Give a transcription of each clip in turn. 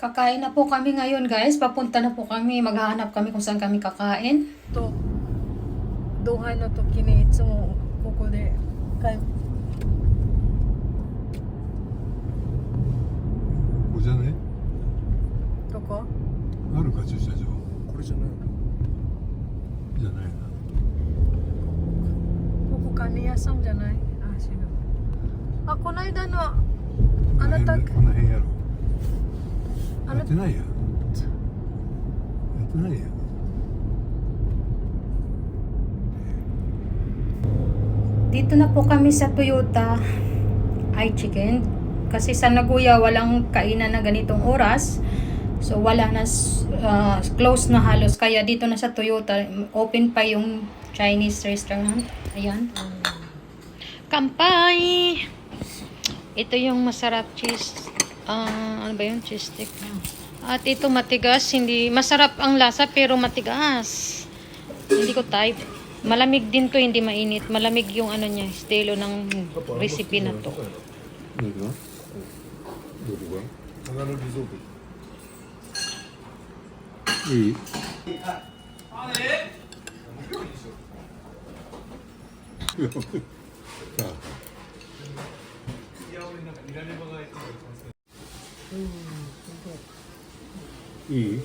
Kakain na po kami ngayon guys. Papunta na po kami. Maghahanap kami kung saan kami kakain. と同杯の時にいつもここで買い ここじゃねどこあるか駐車場これじゃないじゃないなここカニ屋さんじゃないあ違うあこの間のあなたこの辺やろあな やってないややってないや Dito na po kami sa Toyota iChicken. Kasi sa Nagoya walang kainan na ganitong oras. So wala na s- uh, close na halos. Kaya dito na sa Toyota open pa yung Chinese restaurant. Ayan. Kampay! Ito yung masarap cheese. ah ano ba yun? Cheese stick. At ito matigas. Hindi, masarap ang lasa pero matigas. Hindi ko type. Malamig din to, hindi mainit. Malamig yung ano niya, estilo ng recipe na to. 何がいいさあいい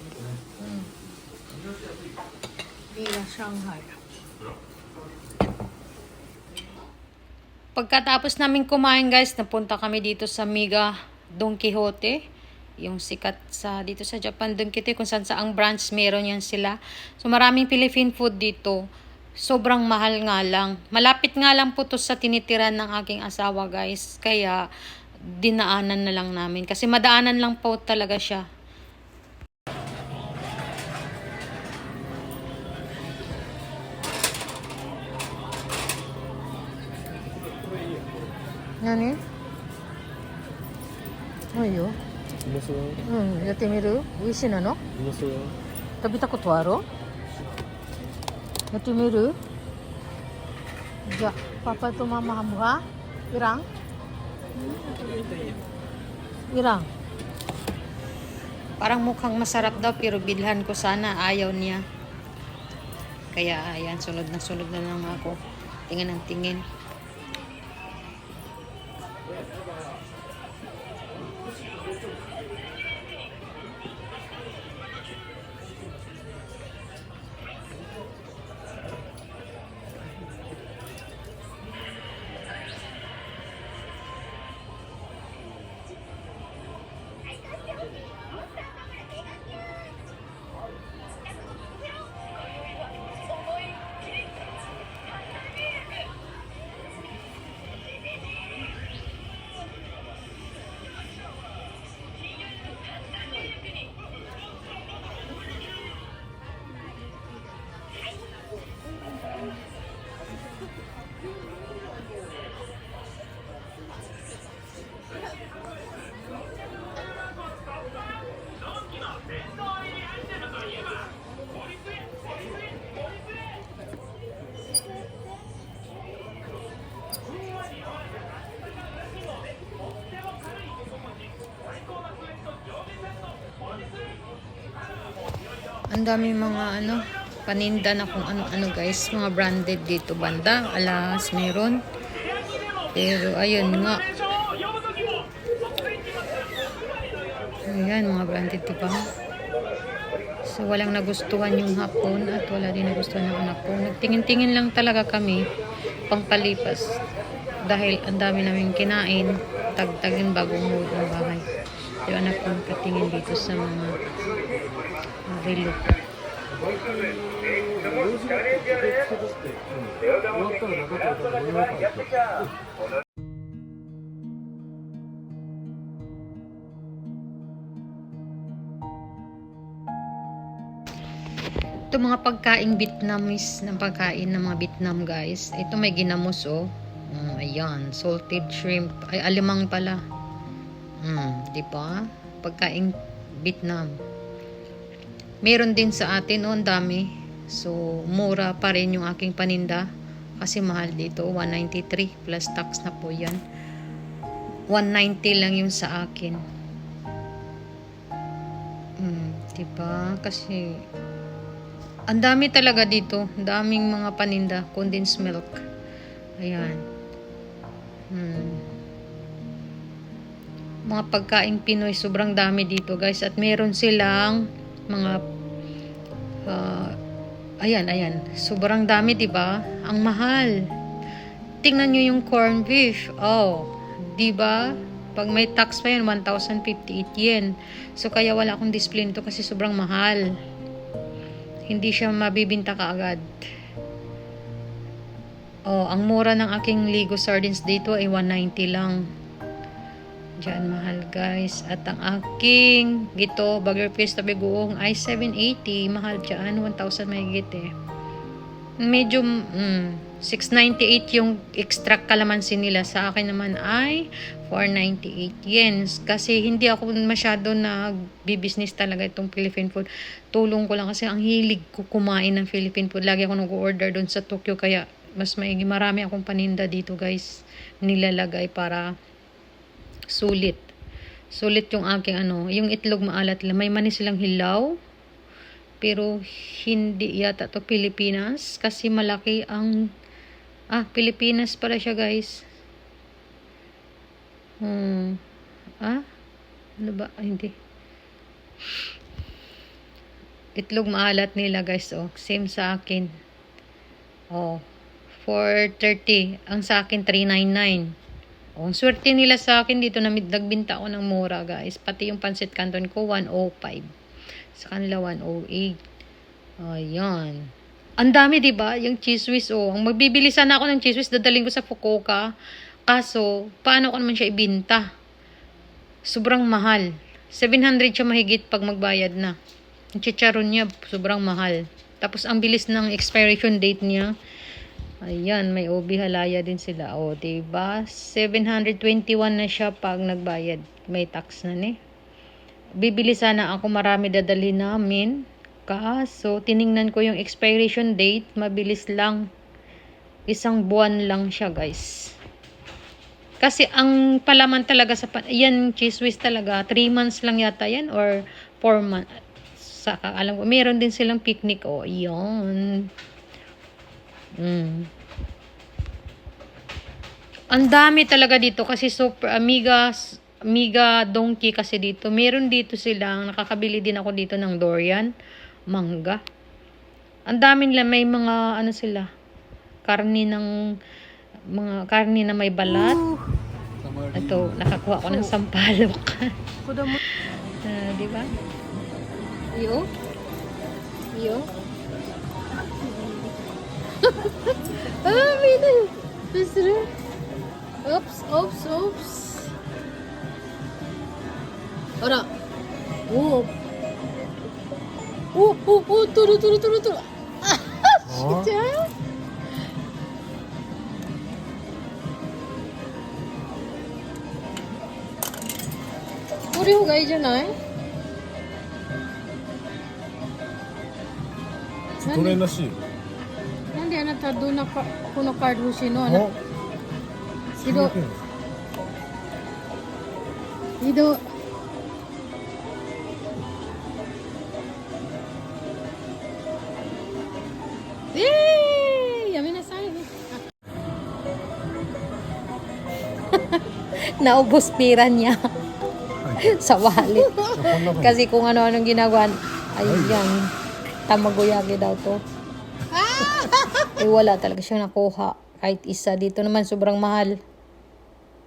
Ila Shanghai Pagkatapos namin kumain guys, napunta kami dito sa Mega Don Quixote. Yung sikat sa dito sa Japan Don Quixote kung saan saang branch meron yan sila. So maraming Philippine food dito. Sobrang mahal nga lang. Malapit nga lang po to sa tinitiran ng aking asawa guys. Kaya dinaanan na lang namin. Kasi madaanan lang po talaga siya. Nani? Ayo. Musuo. Hmm, yatte miru. Uishi na no? Musuo. Tabita ko tuaro. Yatte miru. Ja, papa to mama hamuha. Irang. Gira. Parang mukhang masarap daw pero bilhan ko sana ayaw niya. Kaya ayan, sulod na sulod na lang ako. Tingin ang tingin. Saturday. Ang dami mga ano, paninda na kung ano-ano guys. Mga branded dito banda. Alas, meron. Pero ayun nga. Ayan, mga branded diba? So, walang nagustuhan yung hapon at wala din nagustuhan ng anak ko. Nagtingin-tingin lang talaga kami pangpalipas. Dahil ang dami namin kinain, tagtagin bagong mood ng bahay. Yung anak ko nakatingin dito sa mga వీళ్ళు Ito mga pagkaing Vietnamese ng pagkain ng mga Vietnam guys. Ito may ginamos oh. Mm, ayan, salted shrimp. Ay, alimang pala. Mm, di ba? Pagkain Vietnam. Meron din sa atin oh, ang dami. So, mura pa rin yung aking paninda. Kasi mahal dito, 193 plus tax na po yan. 190 lang yung sa akin. Diba? Kasi, ang dami talaga dito. Daming mga paninda. Condensed milk. Ayan. Hmm. Mga pagkain Pinoy, sobrang dami dito guys. At meron silang mga ah, ayan, ayan. Sobrang dami, 'di ba? Ang mahal. Tingnan nyo yung corn beef. Oh, 'di ba? Pag may tax pa yun, 1,058 yen. So, kaya wala akong display nito kasi sobrang mahal. Hindi siya mabibinta kaagad. Oh, ang mura ng aking Ligo sardines dito ay 190 lang. Diyan mahal guys. At ang aking gito, Bagger Fiesta Biguong ay 780. Mahal dyan. 1,000 mahigit eh. Medyo mm, 698 yung extra kalamansi nila. Sa akin naman ay 498 yen. Kasi hindi ako masyado nagbi-business talaga itong Philippine food. Tulong ko lang kasi ang hilig ko kumain ng Philippine food. Lagi ako nag-order doon sa Tokyo. Kaya mas maigi. Marami akong paninda dito guys. Nilalagay para sulit. Sulit yung aking ano, yung itlog maalat lang. May mani silang hilaw. Pero hindi yata to Pilipinas kasi malaki ang ah Pilipinas pala siya guys. Hmm. Ah? Ano ba? Ah, hindi. Itlog maalat nila guys oh. Same sa akin. Oh. 430. Ang sa akin 399. Oh, swerte nila sa akin dito na nagbinta ako ng mura guys. Pati yung pancit canton ko 105. Sa kanila 108. Ayan. Ang dami 'di ba? Yung cheese whiz oh. Ang magbibili sana ako ng cheese whiz dadaling ko sa Fukuoka. Kaso, paano ko naman siya ibinta? Sobrang mahal. 700 siya mahigit pag magbayad na. Ang chicharon niya sobrang mahal. Tapos ang bilis ng expiration date niya. Ayan, may OB halaya din sila. O, diba? 721 na siya pag nagbayad. May tax na ni. Bibili sana ako marami dadali namin. Kaso, tiningnan ko yung expiration date. Mabilis lang. Isang buwan lang siya, guys. Kasi ang palaman talaga sa, yan, cheese whiz talaga, 3 months lang yata yan or 4 months. Sa, alam ko, meron din silang picnic. O, yun. Mm. Ang dami talaga dito kasi super amiga amiga donkey kasi dito. Meron dito silang nakakabili din ako dito ng durian, mangga. Ang dami nila may mga ano sila karni ng mga karni na may balat. Ito, nakakuha ko ng sampalok. あー見えない。どうする？オプスオプスオプスあらおおおおとるとるとるとる。あっちゃんこれ方がいいじゃない？トれらしいよ。なんであなたどんなかこのカード欲しいのあなあ移動300円移動えー、やめなさいね。Naubos pira niya sa wallet. こんなふうに Kasi kung ano-anong ginagawa, ayan, tamagoyagi daw to. eh, wala talaga siyang nakuha. Kahit isa. Dito naman, sobrang mahal.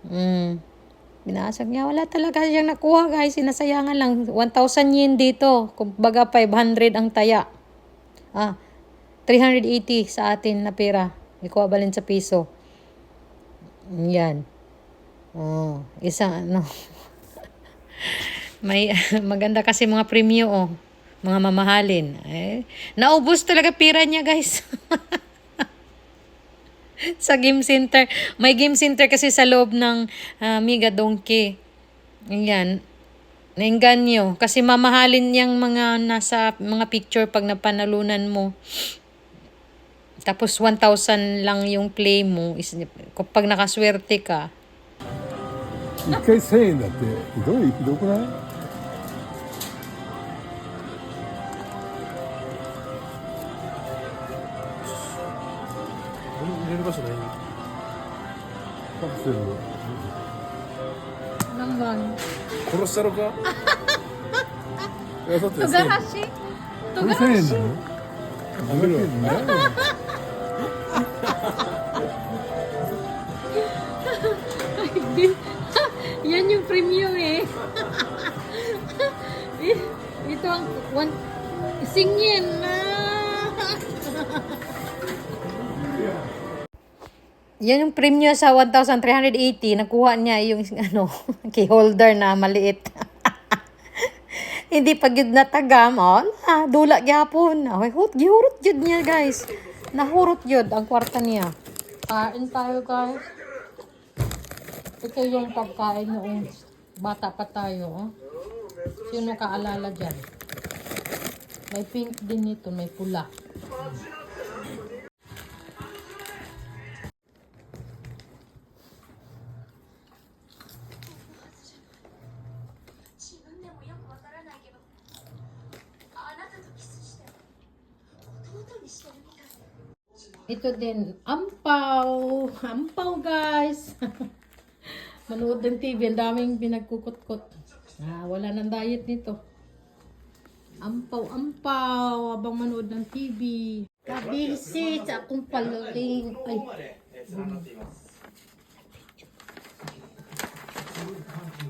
Mm. Binasag niya. Wala talaga siyang nakuha, guys. Sinasayangan lang. 1,000 yen dito. Kumbaga, 500 ang taya. Ah, 380 sa atin na pera. Equivalent sa piso. Yan. Oh, isang ano. May maganda kasi mga premyo oh. Mga mamahalin. Eh, naubos talaga pira niya, guys. sa game center. May game center kasi sa loob ng ah, Miga Donkey. Ayan. Nainganyo. Kasi mamahalin niyang mga nasa mga picture pag napanalunan mo. Tapos 1,000 lang yung play mo. Is, pag nakaswerte ka, 一回1000円だってひどいひどくな 場所ないカプセル Naman. 殺したのかいやだって Tugarashi. これ1000円なの500円なの Yan yung premium eh. Eh, Ito ang one, singin na. Yan yung premium sa 1,380. Nakuha niya yung ano, key holder na maliit. Hindi pa gid natagam. Oh, na, dula gyapon. Okay, hut, gihurot jud niya, guys. Nahurot jud ang kwarta niya. Kain tayo, guys. Ito yung pagkain noong bata pa tayo. Oh. Sino kaalala dyan? May pink din nito, may pula. Ito din, ampaw. Ampaw, guys. Manood ng TV, ang daming pinagkukot-kot. Ah, wala nang diet nito. Ampaw, ampaw, habang manood ng TV. Kabisi sa akong palaring. Ay, 寒